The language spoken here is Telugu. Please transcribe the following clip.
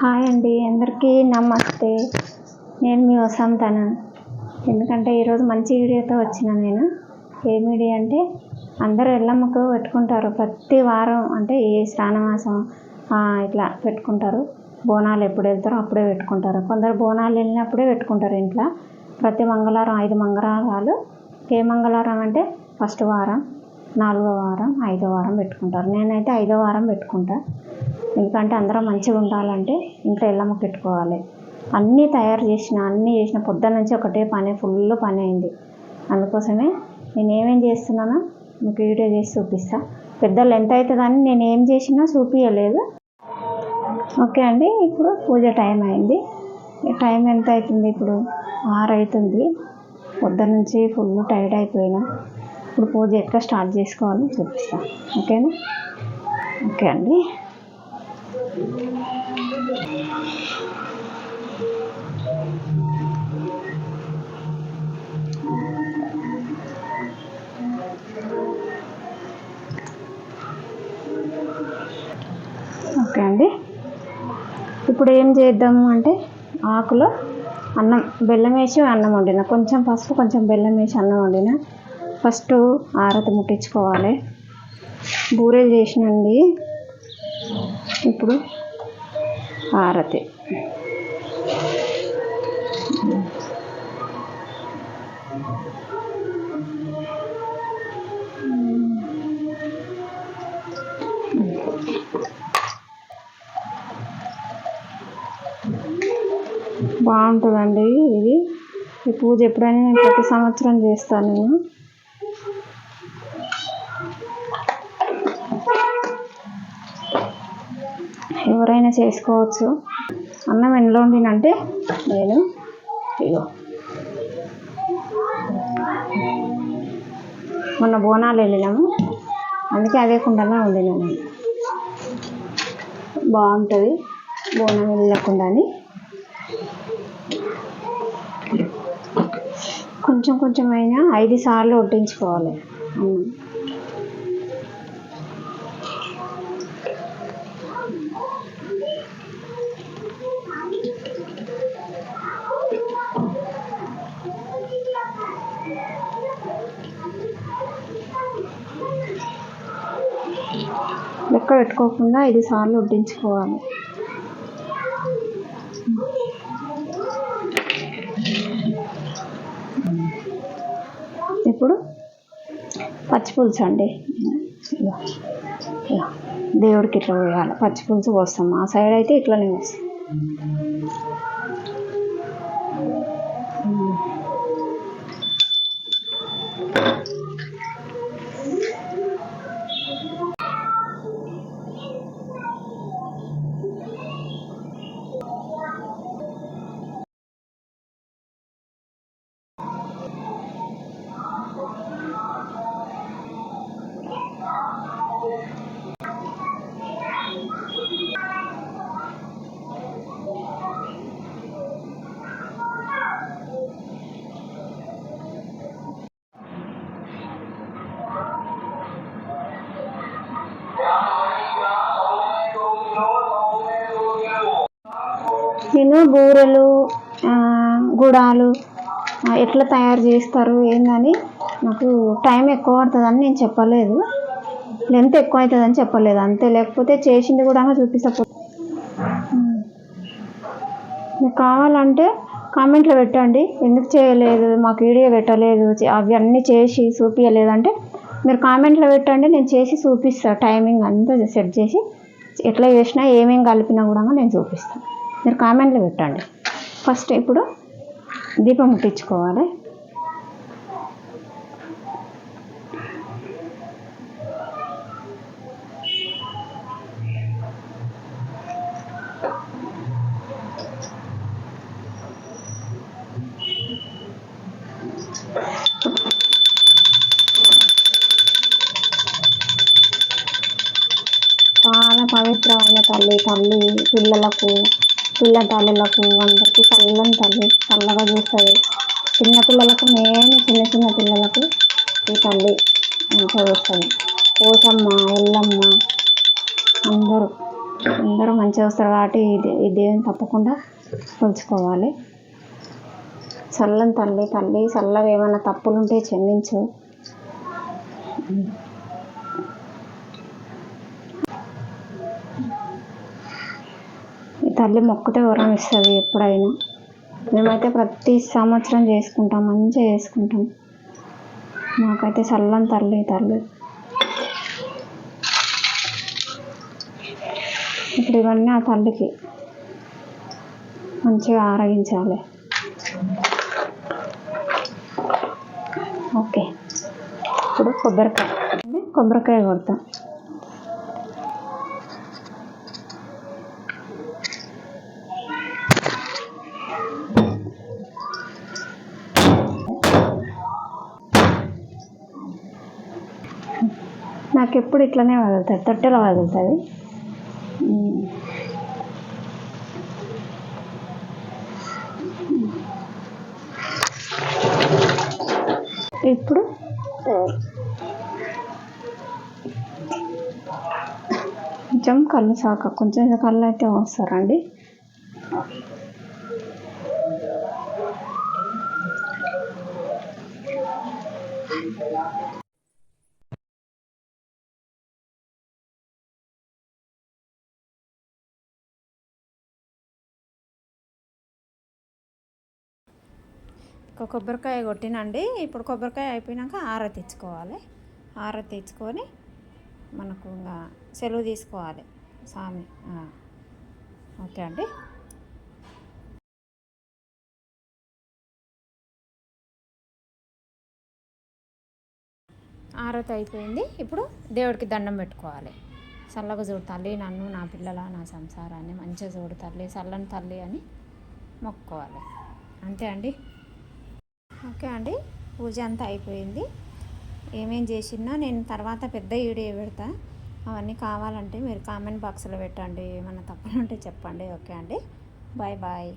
హాయ్ అండి అందరికీ నమస్తే. నేను మీ వసంతన ఎందుకంటే ఈరోజు మంచి వీడియోతో వచ్చిన నేను. ఏ మీడియా అంటే అందరూ ఎల్లమ్మకు పెట్టుకుంటారు. ప్రతి వారం అంటే ఏ శ్రావణమాసం ఇట్లా పెట్టుకుంటారు. బోనాలు ఎప్పుడు వెళ్తారో అప్పుడే పెట్టుకుంటారు. కొందరు బోనాలు వెళ్ళినప్పుడే పెట్టుకుంటారు ఇంట్లో. ప్రతి మంగళవారం ఐదు మంగళవారాలు ఏ మంగళవారం అంటే ఫస్ట్ వారం నాలుగో వారం ఐదో వారం పెట్టుకుంటారు. నేనైతే ఐదో వారం పెట్టుకుంటా. ఎందుకంటే అందరం మంచిగా ఉండాలంటే ఇంట్లో ఎల్లమ్మ పెట్టుకోవాలి. అన్నీ తయారు చేసిన అన్నీ చేసిన పొద్దున్న నుంచి ఒకటే పని ఫుల్ పని అయింది. అందుకోసమే నేను ఏమేం చేస్తున్నానో మీకు వీడియో చేసి చూపిస్తా. పెద్దలు ఎంత అవుతుందని నేను ఏం చేసినా చూపించలేదు ఓకే అండి ఇప్పుడు పూజ టైం అయింది. టైం ఎంత అవుతుంది ఇప్పుడు? ఆరు అవుతుంది. పొద్దున్న నుంచి ఫుల్ టైర్డ్ అయిపోయినా. ఇప్పుడు పూజ ఎట్లా స్టార్ట్ చేసుకోవాలో చూపిస్తాను ఓకేనా? ఓకే అండి. ఓకే అండి. ఇప్పుడు ఏం చేద్దాము అంటే ఆకులో అన్నం బెల్లం వేసి అన్నం వండిన. కొంచెం పసుపు కొంచెం బెల్లం వేసి అన్నం వండిన. ఫస్ట్ ఆరతి ముట్టించుకోవాలి. బూరెలు చేసినండి. ఇప్పుడు ఆరతి బాగుంటుందండి ఇది. ఈ పూజ ఎప్పుడైనా నేను ప్రతి సంవత్సరం చేస్తాను నేను. ఎవరైనా చేసుకోవచ్చు. అన్నం ఎండలో వండినంటే నేను ఇగో. మొన్న బోనాలు వెళ్ళినాము. అందుకే అదే కుండలో వండినాను నేను. బాగుంటుంది బోనం వెళ్ళకుండా అని. కొంచెం కొంచెం అయినా ఐదు సార్లు వడ్డించుకోవాలి. అన్నం పక్క పెట్టుకోకుండా ఐదు సార్లు వడ్డించుకోవాలి. ఇప్పుడు పచ్చిపులుసు అండి. దేవుడికి ఇట్లా పోయాలి. పచ్చిపులుసు పోస్తాం. ఆ సైడ్ అయితే ఇట్లనే పోస్తాం. నేను బూరెలు గుడాలు ఎట్లా తయారు చేస్తారు ఏందని నాకు టైం ఎక్కువ పడుతుందని నేను చెప్పలేదు. లెంత్ ఎక్కువ అవుతుందని చెప్పలేదు. అంతే. లేకపోతే చేసింది కూడా చూపిస్తా మీకు కావాలంటే కామెంట్లో పెట్టండి. ఎందుకు చేయలేదు? మాకు వీడియో పెట్టలేదు. అవన్నీ అవి అన్నీ చేసి చూపించలేదు అంటే మీరు కామెంట్లో పెట్టండి. నేను చేసి చూపిస్తాను టైమింగ్ అంతా సెట్ చేసి ఎట్లా చేసినా ఏమేమి కలిపినా కూడా నేను చూపిస్తాను మీరు కామెంట్లు పెట్టండి. ఫస్ట్ ఇప్పుడు దీపం ముట్టించుకోవాలి. చాలా పవిత్రమైన తల్లి తల్లి పిల్లలకు పిల్ల తల్లులకు అందరికీ చల్లని తల్లి చల్లగా చూస్తుంది. చిన్నపిల్లలకు మెయిన్ చిన్న చిన్న పిల్లలకు ఈ తల్లి మంచిగా చూస్తుంది. పోసమ్మ ఎల్లమ్మ అందరూ అందరూ మంచిగా వస్తారు కాబట్టి ఇది ఈ దేవుని తప్పకుండా కొలుచుకోవాలి. చల్లని తల్లి తల్లి చల్లగా ఏమైనా తప్పులుంటే క్షమించు. తల్లి మొక్కతే వరం ఇస్తుంది ఎప్పుడైనా. మేమైతే ప్రతి సంవత్సరం చేసుకుంటాం మంచిగా చేసుకుంటాం. మాకైతే చల్లని తల్లి తల్లి. ఇప్పుడు ఇవన్నీ ఆ తల్లికి. మంచిగా ఆరగించాలి. ఓకే. ఇప్పుడు కొబ్బరికాయ. కొబ్బరికాయ కొడతాం. నాకు ఎప్పుడు ఇట్లనే వదులుతుంది తొట్టెలో వదులుతుంది ఇప్పుడు? కొంచెం కళ్ళు సాక కొంచెం కళ్ళు అయితే వస్తారండి ఒక కొబ్బరికాయ కొట్టినండి. ఇప్పుడు కొబ్బరికాయ అయిపోయినాక ఆరతి ఇచ్చుకోవాలి ఆరతి ఇచ్చుకొని మనకు ఇంకా సెలవు తీసుకోవాలి. స్వామి ఓకే అండి. ఆరతి అయిపోయింది. ఇప్పుడు దేవుడికి దండం పెట్టుకోవాలి. చల్లగా చూడు తల్లి నన్ను నా పిల్లల నా సంసారాన్ని మంచిగా చూడు తల్లి చల్లని తల్లి అని మొక్కుకోవాలి. అంతే అండి. ఓకే అండి. పూజ అంతా అయిపోయింది. ఏమేం చేసినా నేను తర్వాత పెద్ద వీడియో పెడతా. అవన్నీ కావాలంటే మీరు కామెంట్ బాక్స్లో పెట్టండి. ఏమన్నా తప్పులు ఉంటే చెప్పండి. ఓకే అండి. Bye bye.